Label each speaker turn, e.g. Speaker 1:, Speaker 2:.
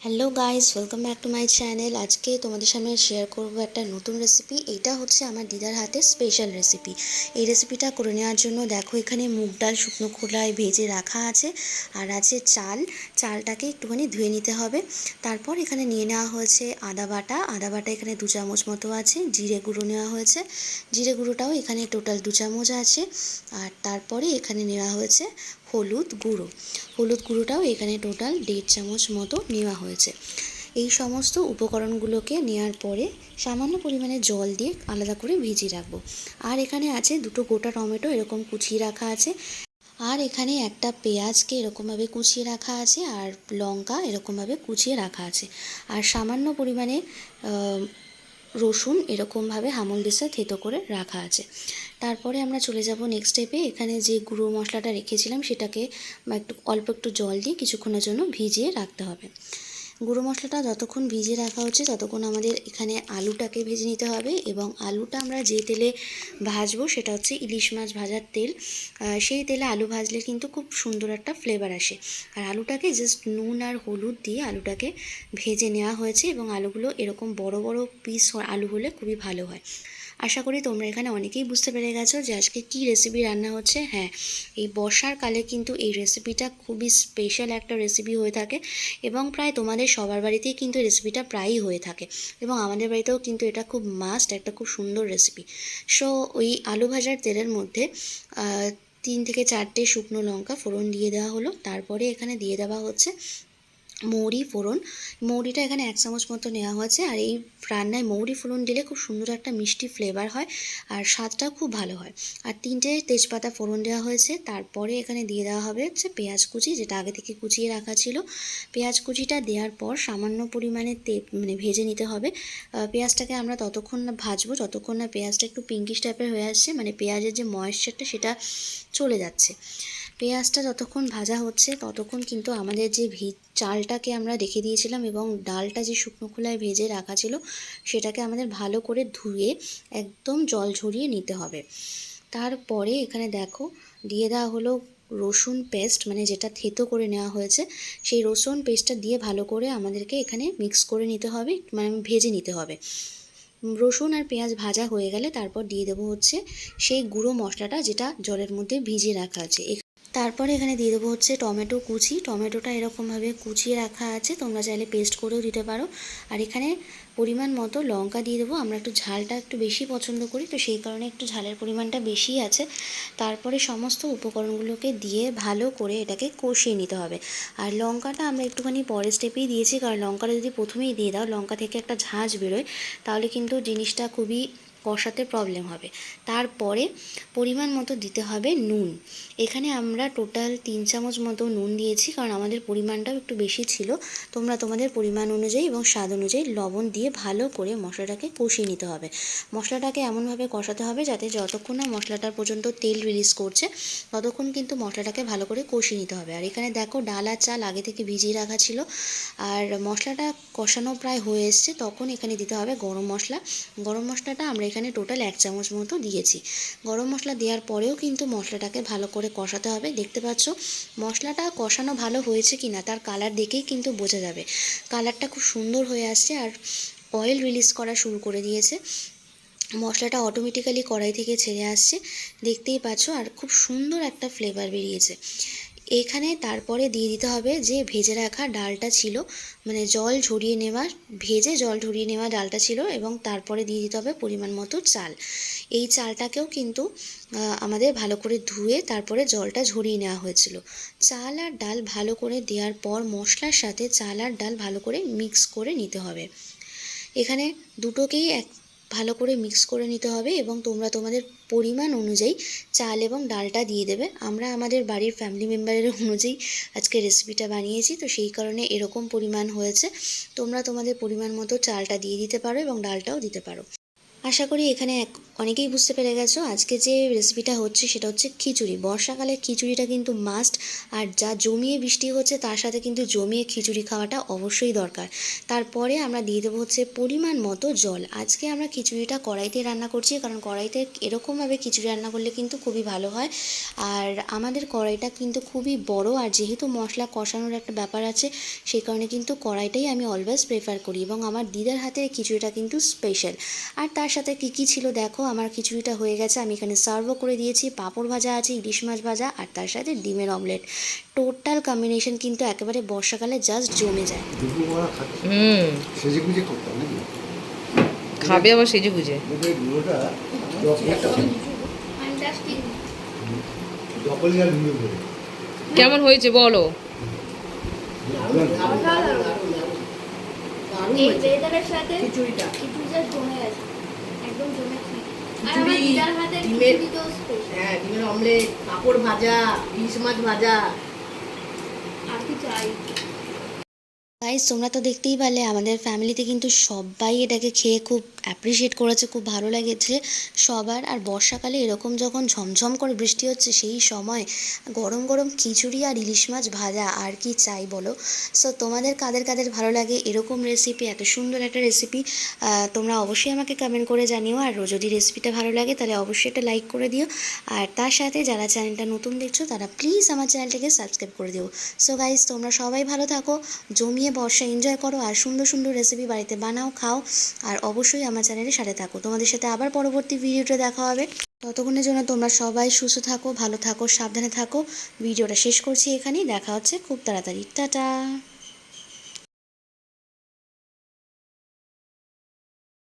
Speaker 1: Hello guys welcome back to my channel আজকে তোমাদের সামনে শেয়ার করব একটা নতুন রেসিপি এটা হচ্ছে আমার দিদার হাতে স্পেশাল রেসিপি এই রেসিপিটা করে নেওয়ার জন্য দেখো এখানে মুগ ডাল, শুকনো খোলায় ভেজে রাখা আছে। আর আছে চাল। চালটাকে একটুখানি ধুয়ে নিতে হবে। তারপর এখানে নিয়ে নেওয়া হয়েছে আদা বাটা। আদা বাটা এখানে দু চামচ মতো আছে। জিরে গুঁড়ো নেওয়া হয়েছে। জিরে গুঁড়োটাও এখানে টোটাল দু চামচ আছে। আর তারপরে এখানে নেওয়া হয়েছে হলুদ গুঁড়ো। হলুদ গুঁড়োটাও এখানে টোটাল দেড় চামচ মতো নেওয়া হয়েছে। এই সমস্ত উপকরণগুলোকে নেওয়ার পরে সামান্য পরিমাণে জল দিয়ে আলাদা করে ভিজিয়ে রাখব। আর এখানে আছে দুটো গোটা টমেটো, এরকম কুচিয়ে রাখা আছে। আর এখানে একটা পেঁয়াজকে এরকমভাবে কুচিয়ে রাখা আছে আর লঙ্কা এরকমভাবে কুচিয়ে রাখা আছে। আর সামান্য পরিমাণে রসুন এরকমভাবে হামল দিশা থেতো করে রাখা আছে। তারপরে আমরা চলে যাব নেক্সট স্টেপে এখানে যে গুঁড়ো মশলাটা রেখেছিলাম সেটাকে একটু, অল্প একটু জল দিয়ে কিছুক্ষণের জন্য ভিজিয়ে রাখতে হবে। গুঁড়ো মশলাটা যতক্ষণ ভিজিয়ে রাখা হচ্ছে ততক্ষণ আমাদের এখানে আলুটাকে ভেজে নিতে হবে এবং আলুটা আমরা যে তেলে ভাজবো সেটা হচ্ছে ইলিশ মাছ ভাজার তেল। সেই তেলে আলু ভাজলে কিন্তু খুব সুন্দর একটা ফ্লেভার আসে। আর আলুটাকে জাস্ট নুন আর হলুদ দিয়ে আলুটাকে ভেজে নেওয়া হয়েছে এবং আলুগুলো এরকম বড় বড় পিস আলু হলে খুবই ভালো হয়। আশা করি তোমরা এখানে অনেকেই বুঝতে পেরে গেছো যে আজকে কী রেসিপি রান্না হচ্ছে। হ্যাঁ এই বর্ষার কালে কিন্তু এই রেসিপিটা খুবই স্পেশাল একটা রেসিপি হয়ে থাকে এবং প্রায় তোমাদের সবার বাড়িতেই কিন্তু রেসিপিটা প্রায়ই হয়ে থাকে এবং আমাদের বাড়িতেও কিন্তু এটা খুব মাস্ট একটা খুব সুন্দর রেসিপি সো ওই আলু ভাজার তেলের মধ্যে তিন থেকে চারটে শুকনো লঙ্কা ফোড়ন দিয়ে দেওয়া হলো। তারপরে এখানে দিয়ে দেওয়া হচ্ছে মৌরি ফোড়ন। মৌরিটা এখানে এক চামচ মতো নেওয়া হয়েছে আর এই রান্নায় মৌরি ফোড়ন দিলে খুব সুন্দর একটা মিষ্টি ফ্লেভার হয় আর স্বাদটাও খুব ভালো হয়। আর তিনটে তেজপাতা ফোড়ন দেওয়া হয়েছে। তারপরে এখানে দিয়ে দেওয়া হবে হচ্ছে পেঁয়াজ কুচি, যেটা আগে থেকে কুচিয়ে রাখা ছিল। পেঁয়াজ কুচিটা দেওয়ার পর সামান্য পরিমাণে তে মানে ভেজে নিতে হবে। পেঁয়াজটাকে আমরা ততক্ষণ না ভাজবো, যতক্ষণ না পেঁয়াজটা একটু পিঙ্কিশ টাইপের হয়ে আসছে মানে পেঁয়াজের যে ময়েশ্চারটা সেটা চলে যাচ্ছে। পেঁয়াজটা যতক্ষণ ভাজা হচ্ছে, ততক্ষণ কিন্তু আমাদের যে ভি, চালটাকে আমরা রেখে দিয়েছিলাম এবং ডালটা যে শুকনো খোলায় ভেজে রাখা ছিল, সেটাকে আমাদের ভালো করে ধুয়ে একদম জল ঝরিয়ে নিতে হবে। তারপরে এখানে দেখো, দিয়ে দেওয়া হলো রসুন পেস্ট মানে যেটা থেতো করে নেওয়া হয়েছে, সেই রসুন পেস্টটা দিয়ে ভালো করে আমাদেরকে এখানে মিক্স করে নিতে হবে মানে ভেজে নিতে হবে। রসুন আর পেঁয়াজ ভাজা হয়ে গেলে তারপর দিয়ে দেবো হচ্ছে সেই গুঁড়ো মশলাটা যেটা জলের মধ্যে ভিজিয়ে রাখা আছে। তারপরে এখানে দিয়ে দেবো হচ্ছে টমেটো কুচি। টমেটোটা এরকমভাবে কুচিয়ে রাখা আছে, তোমরা চাইলে পেস্ট করেও দিতে পারো। আর এখানে পরিমাণ মতো লঙ্কা দিয়ে দেবো। আমরা একটু ঝালটা একটু বেশি পছন্দ করি, তো সেই কারণে একটু ঝালের পরিমাণটা বেশি আছে। তারপরে সমস্ত উপকরণগুলোকে দিয়ে ভালো করে এটাকে কষিয়ে নিতে হবে। আর লঙ্কাটা আমরা একটুখানি পরের স্টেপেই দিয়েছি, কারণ লঙ্কাটা যদি প্রথমেই দিয়ে দাও, লঙ্কা থেকে একটা ঝাঁঝ বেরোয়, তাহলে কিন্তু জিনিসটা খুবই কষাতে প্রবলেম হবে। তারপরে পরিমাণ মতো দিতে হবে নুন। এখানে আমরা টোটাল তিন চামচ মতো নুন দিয়েছি, কারণ আমাদের পরিমাণটাও একটু বেশি ছিল। তোমরা তোমাদের পরিমাণ অনুযায়ী এবং স্বাদ অনুযায়ী লবণ দিয়ে ভালো করে মশলাটাকে কষিয়ে নিতে হবে। মশলাটাকে এমনভাবে কষাতে হবে যাতে যতক্ষণ না মশলাটার পর্যন্ত তেল রিলিজ করছে, ততক্ষণ কিন্তু মশলাটাকে ভালো করে কষিয়ে নিতে হবে। আর এখানে দেখো ডাল আর চাল আগে থেকে ভিজিয়ে রাখা ছিল। আর মশলাটা কষানো প্রায় হয়ে এসছে, তখন এখানে দিতে হবে গরম মশলা। গরম মশলাটা আমরা এখানে টোটাল এক চামচ মতো দিয়েছি। গরম মশলা দেওয়ার পরেও কিন্তু মশলাটাকে ভালো করে কষাতে হবে। দেখতে পাচ্ছ, মশলাটা কষানো ভালো হয়েছে কি না তার কালার দেখেই কিন্তু বোঝা যাবে। কালারটা খুব সুন্দর হয়ে আসছে আর অয়েল রিলিজ করা শুরু করে দিয়েছে। মশলাটা অটোমেটিক্যালি কড়াই থেকে ছেড়ে আসছে। দেখতেই পাচ্ছ, আর খুব সুন্দর একটা ফ্লেভার বেরিয়েছে। এখানে তারপরে দিয়ে দিতে হবে যে ভেজে রাখা ডালটা ছিল মানে জল ঝরিয়ে নেওয়া, ভেজে জল ঝরিয়ে নেওয়া ডালটা ছিল এবং তারপরে দিয়ে দিতে হবে পরিমাণ মতো চাল। এই চালটাকেও কিন্তু আমাদের ভালো করে ধুয়ে তারপরে জলটা ঝরিয়ে নেওয়া হয়েছিল। চাল আর ডাল ভালো করে দেওয়ার পর মশলার সাথে চাল আর ডাল ভালো করে মিক্স করে নিতে হবে। এখানে দুটোকেই এক ভালো করে মিক্স করে নিতে হবে এবং তোমরা তোমাদের পরিমাণ অনুযায়ী চাল এবং ডালটা দিয়ে দেবে। আমরা আমাদের বাড়ির ফ্যামিলি মেম্বারের অনুযায়ী আজকে রেসিপিটা বানিয়েছি, তো সেই কারণে এরকম পরিমাণ হয়েছে। তোমরা তোমাদের পরিমাণ মতো চালটা দিয়ে দিতে পারো এবং ডালটাও দিতে পারো। আশা করি এখানে এক অনেকেই বুঝতে পেরে গেছো, আজকে যে রেসিপিটা হচ্ছে সেটা হচ্ছে খিচুড়ি। বর্ষাকালে খিচুড়িটা কিন্তু মাস্ট আর যা জমিয়ে বৃষ্টি হচ্ছে তার সাথে কিন্তু জমিয়ে খিচুড়ি খাওয়াটা অবশ্যই দরকার। তারপরে আমরা দিয়ে দেবো হচ্ছে পরিমাণ মতো জল। আজকে আমরা খিচুড়িটা কড়াইতে রান্না করছি, কারণ কড়াইতে এরকমভাবে খিচুড়ি রান্না করলে কিন্তু খুবই ভালো হয়। আর আমাদের কড়াইটা কিন্তু খুবই বড়, আর যেহেতু মশলা কষানোর একটা ব্যাপার আছে, সেই কারণে কিন্তু কড়াইটাই আমি অলওয়েজ প্রেফার করি, এবং আমার দিদার হাতের খিচুড়িটা কিন্তু স্পেশাল আর তার সাথে কী কী ছিল দেখো আমার খিচুড়িটা হয়ে গেছে আমি এখানে সার্ভও করে দিয়েছি পাঁপড় ভাজা আছে ইলিশ মাছ ভাজা আর তার সাথে ডিমের অমলেট টোটাল কম্বিনেশন কিন্তু একেবারে বর্ষাকালে জাস্ট জমে যায়।
Speaker 2: খাবে আবার সেজে গুজে কেমন হয়েছে বলো?
Speaker 3: এই ওয়েদারের সাথে খিচুড়িটা। খিচুড়িটা জমে গেছে। একদম জমে খেয়ে আর আমার
Speaker 4: খিচুড়ি,
Speaker 3: দিদার হাতের
Speaker 4: ডিমের-
Speaker 3: খিচুড়ি তো স্পেশাল
Speaker 4: হ্যাঁ ডিমের অমলেট পাঁপড় ভাজা ইলিশ মাছ ভাজা।
Speaker 3: আর কি চাই?
Speaker 1: গাইজ তোমরা তো দেখতেই পারলে আমাদের ফ্যামিলিতে কিন্তু সবাই এটাকে খেয়ে খুব অ্যাপ্রিসিয়েট করেছে, খুব ভালো লেগেছে। সবার আর বর্ষাকালে এরকম যখন ঝমঝম করে বৃষ্টি হচ্ছে, সেই সময় গরম গরম খিচুড়ি আর ইলিশ মাছ ভাজা আর কি চাই বলো? সো তোমাদের কাদের কাদের ভালো লাগে? এরকম রেসিপি এত সুন্দর একটা রেসিপি তোমরা অবশ্যই আমাকে কমেন্ট করে জানিও। আর যদি রেসিপিটা ভালো লাগে, তাহলে অবশ্যই একটা লাইক করে দিও। আর তার সাথে যারা চ্যানেলটা নতুন দেখছ, তারা প্লিজ আমার চ্যানেলটাকে সাবস্ক্রাইব করে দিও। সো গাইজ তোমরা সবাই ভালো থাকো, জমিয়ে বর্ষা এনজয় করো, আর সুন্দর সুন্দর রেসিপি বাড়িতে বানাও, খাও। আর অবশ্যই আমার চ্যানেলের সাথে থাকো। তোমাদের সাথে আবার পরবর্তী ভিডিওটা দেখা হবে। ততক্ষণের জন্য তোমরা সবাই সুস্থ থাকো, ভালো থাকো, সাবধানে থাকো। ভিডিওটা শেষ করছি এখানেই। দেখা হচ্ছে খুব তাড়াতাড়ি। টাটা!